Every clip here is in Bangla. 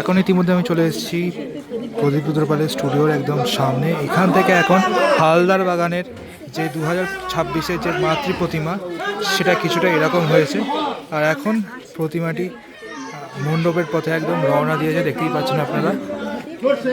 এখন ইতিমধ্যে আমি চলে এসেছি প্রদীপ রুদ্রপালের স্টুডিওর একদম সামনে। এখান থেকে এখন হালদার বাগানের যে দু হাজার ছাব্বিশের যে মাতৃ প্রতিমা, সেটা কিছুটা এরকম হয়েছে। আর এখন প্রতিমাটি মণ্ডপের পথে একদম রওনা দিয়েছে, দেখতেই পাচ্ছেন আপনারা। সে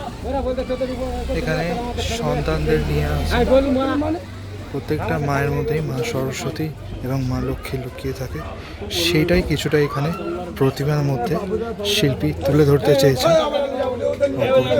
এখানে সন্তানদের নিয়ে প্রত্যেকটা মায়ের মধ্যেই মা সরস্বতী এবং মা লক্ষ্মী লুকিয়ে থাকে। সেইটাই কিছুটা এখানে প্রতিমার মধ্যে শিল্পী তুলে ধরতে চেয়েছে। অপূর্ব